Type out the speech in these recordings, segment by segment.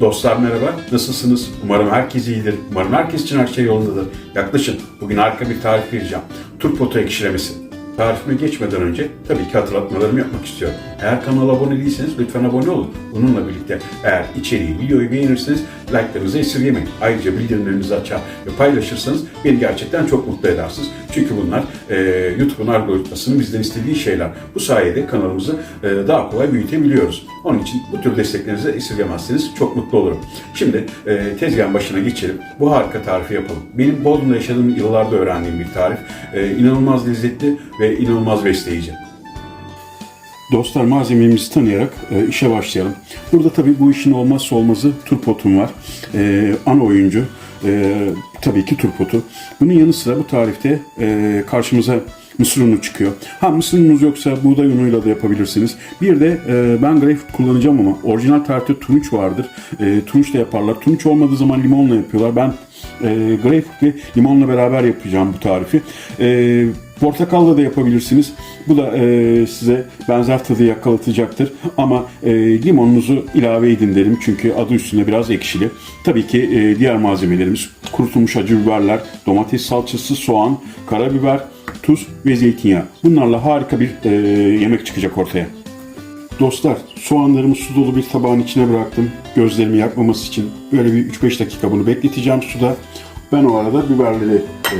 Dostlar merhaba, nasılsınız? Umarım herkes iyidir. Umarım herkes için her şey yolundadır. Yaklaşın, bugün harika bir tarif vereceğim. Turp otu ekşilemesi. Tarifime geçmeden önce tabii ki hatırlatmalarımı yapmak istiyorum. Eğer kanala abone değilseniz lütfen abone olun. Bununla birlikte eğer içeriği, videoyu beğenirseniz like'larınızı esirgemeyin. Ayrıca bildirimlerinizi açar ve paylaşırsanız beni gerçekten çok mutlu edersiniz. Çünkü bunlar e, YouTube'un algoritmasının bizden istediği şeyler. Bu sayede kanalımızı e, daha kolay büyütebiliyoruz. Onun için bu tür desteklerinizi esirgemezseniz çok mutlu olurum. Şimdi e, tezgahın başına geçelim. Bu harika tarifi yapalım. Benim Bodrum'da yaşadığım yıllarda öğrendiğim bir tarif. E, inanılmaz lezzetli ve inanılmaz besleyici. Dostlar malzememizi tanıyarak e, işe başlayalım. Burada tabii bu işin olmazsa olmazı turpotum var. E, ana oyuncu e, tabii ki turpotu. Bunun yanı sıra bu tarifte e, karşımıza mısır unu çıkıyor. Ha mısır ununuz yoksa buğday unuyla da yapabilirsiniz. Bir de e, ben greyfurt kullanacağım ama orijinal tarifte tunç vardır. E, tunç da yaparlar. Tunç olmadığı zaman limonla yapıyorlar. Ben e, greyfurt ve limonla beraber yapacağım bu tarifi. E, Portakalla da yapabilirsiniz. Bu da e, size benzer tadı yakalatacaktır. Ama e, limonunuzu ilave edin derim çünkü adı üstünde biraz ekşili. Tabii ki e, diğer malzemelerimiz kurutulmuş acı biberler, domates salçası, soğan, karabiber, tuz ve zeytinyağı. Bunlarla harika bir e, yemek çıkacak ortaya. Dostlar soğanlarımı su dolu bir tabağın içine bıraktım. Gözlerimi yakmaması için böyle bir 3-5 dakika bunu bekleteceğim suda. Ben o arada biberleri e,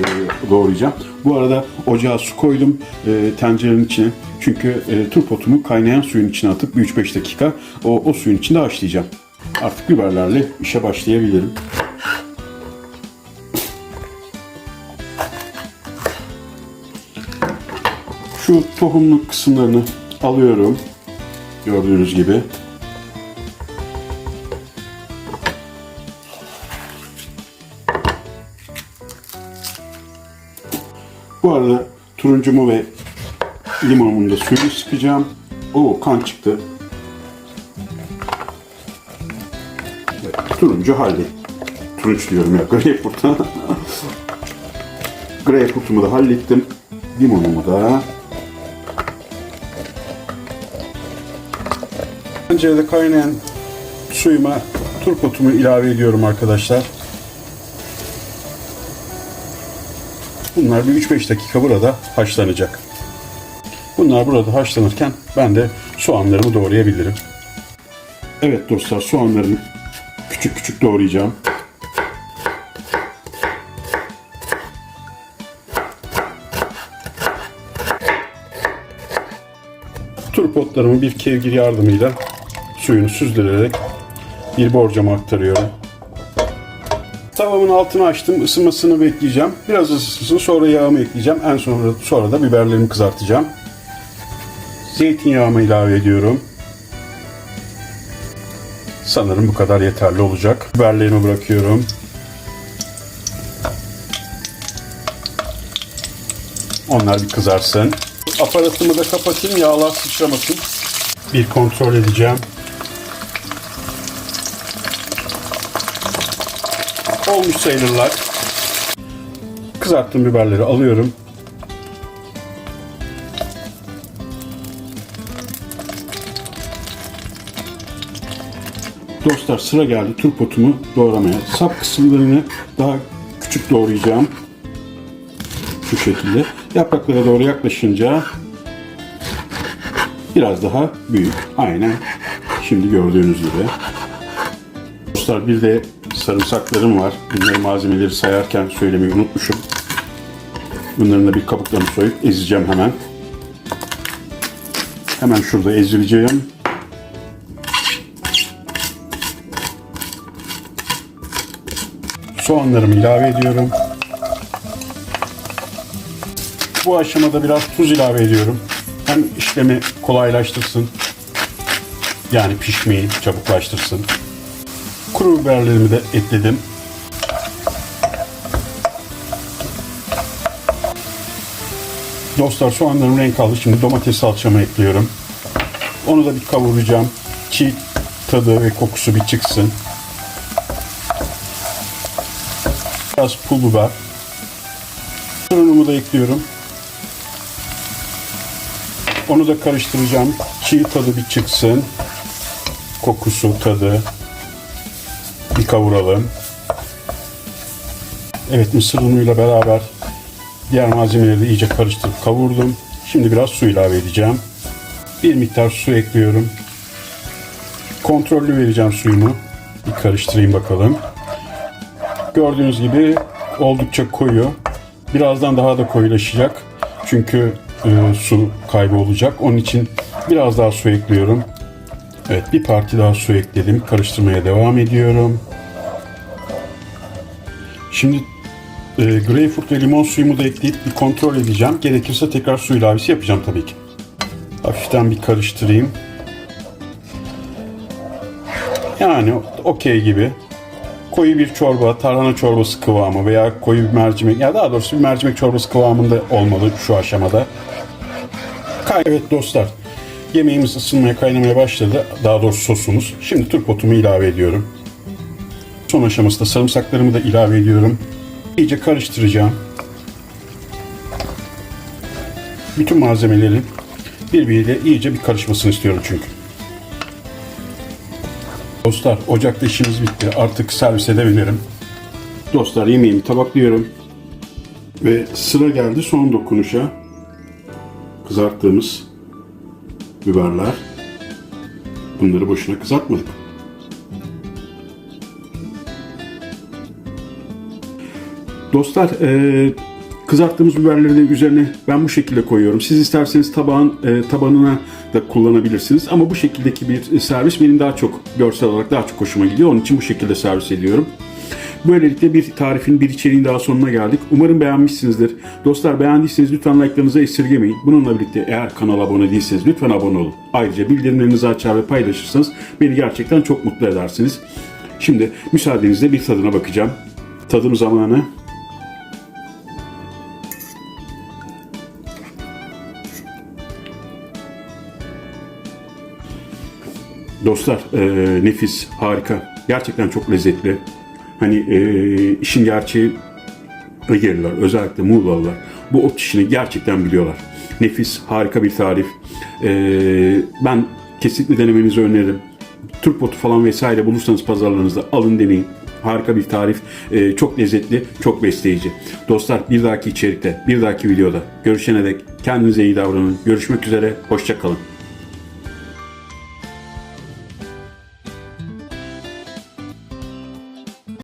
doğrayacağım. Bu arada ocağa su koydum e, tencerenin içine. Çünkü e, turpotumu kaynayan suyun içine atıp bir 3-5 dakika o, o suyun içinde haşlayacağım. Artık biberlerle işe başlayabilirim. Şu tohumluk kısımlarını alıyorum. Gördüğünüz gibi. Bu arada turuncumu ve limonumun da suyunu sıkacağım. Oo kan çıktı. Turuncu halde. Turunç diyorum ya greyfurt'a. Greyfurtumu da hallettim. Limonumu da. Tencerede kaynayan suyuma turpotumu ilave ediyorum arkadaşlar. Bunlar bir 3-5 dakika burada haşlanacak. Bunlar burada haşlanırken ben de soğanlarımı doğrayabilirim. Evet dostlar soğanlarımı küçük küçük doğrayacağım. Turpotlarımı bir kevgir yardımıyla suyunu süzdürerek bir borcama aktarıyorum. Tavamın altını açtım. ısınmasını bekleyeceğim. Biraz ısınsın. Sonra yağımı ekleyeceğim. En sonra, sonra da biberlerimi kızartacağım. Zeytinyağımı ilave ediyorum. Sanırım bu kadar yeterli olacak. Biberlerimi bırakıyorum. Onlar bir kızarsın. Aparatımı da kapatayım. Yağlar sıçramasın. Bir kontrol edeceğim. Olmuş sayılırlar. Kızarttığım biberleri alıyorum. Dostlar sıra geldi turpotumu doğramaya. Sap kısımlarını daha küçük doğrayacağım. Şu şekilde. Yapraklara doğru yaklaşınca biraz daha büyük. Aynen şimdi gördüğünüz gibi. Dostlar bir de sarımsaklarım var. Bunları malzemeleri sayarken söylemeyi unutmuşum. Bunların da bir kabuklarını soyup ezeceğim hemen. Hemen şurada ezileceğim. Soğanlarımı ilave ediyorum. Bu aşamada biraz tuz ilave ediyorum. Hem işlemi kolaylaştırsın. Yani pişmeyi çabuklaştırsın. Kuru biberlerimi de ekledim. Dostlar soğanlarım renk aldı. Şimdi domates salçamı ekliyorum. Onu da bir kavuracağım. Çiğ tadı ve kokusu bir çıksın. Biraz pul biber. Fırınımı da ekliyorum. Onu da karıştıracağım. Çiğ tadı bir çıksın. Kokusu, tadı. Bir kavuralım. Evet mısır unuyla beraber diğer malzemeleri de iyice karıştırıp kavurdum. Şimdi biraz su ilave edeceğim. Bir miktar su ekliyorum. Kontrollü vereceğim suyumu. Bir karıştırayım bakalım. Gördüğünüz gibi oldukça koyu. Birazdan daha da koyulaşacak. Çünkü e, su kaybı olacak. Onun için biraz daha su ekliyorum. Evet bir parti daha su ekledim. Karıştırmaya devam ediyorum. Şimdi e, greyfurt ve limon suyumu da ekleyip bir kontrol edeceğim. Gerekirse tekrar su ilavesi yapacağım tabii ki. Hafiften bir karıştırayım. Yani okey gibi. Koyu bir çorba, tarhana çorbası kıvamı veya koyu bir mercimek, ya daha doğrusu bir mercimek çorbası kıvamında olmalı şu aşamada. Evet dostlar, yemeğimiz ısınmaya, kaynamaya başladı. Daha doğrusu sosumuz. Şimdi turpotumu ilave ediyorum. Son aşamasında sarımsaklarımı da ilave ediyorum. İyice karıştıracağım. Bütün malzemelerin birbiriyle iyice bir karışmasını istiyorum çünkü. Dostlar ocakta işimiz bitti. Artık servis edebilirim. Dostlar yemeğimi tabaklıyorum. Ve sıra geldi son dokunuşa. Kızarttığımız biberler. Bunları boşuna kızartmadık. Dostlar e, kızarttığımız biberleri de üzerine ben bu şekilde koyuyorum. Siz isterseniz tabağın e, tabanına da kullanabilirsiniz. Ama bu şekildeki bir servis benim daha çok görsel olarak daha çok hoşuma gidiyor. Onun için bu şekilde servis ediyorum. Böylelikle bir tarifin bir içeriğin daha sonuna geldik. Umarım beğenmişsinizdir. Dostlar beğendiyseniz lütfen like'larınızı esirgemeyin. Bununla birlikte eğer kanala abone değilseniz lütfen abone olun. Ayrıca bildirimlerinizi açar ve paylaşırsanız beni gerçekten çok mutlu edersiniz. Şimdi müsaadenizle bir tadına bakacağım. Tadım zamanı. Dostlar e, nefis, harika. Gerçekten çok lezzetli. Hani e, işin gerçeği Egerliler, özellikle Muğlalılar bu ot işini gerçekten biliyorlar. Nefis, harika bir tarif. E, ben kesinlikle denemenizi öneririm. Türk botu falan vesaire bulursanız pazarlarınızda alın deneyin. Harika bir tarif. E, çok lezzetli, çok besleyici. Dostlar bir dahaki içerikte, bir dahaki videoda görüşene dek kendinize iyi davranın. Görüşmek üzere, hoşçakalın.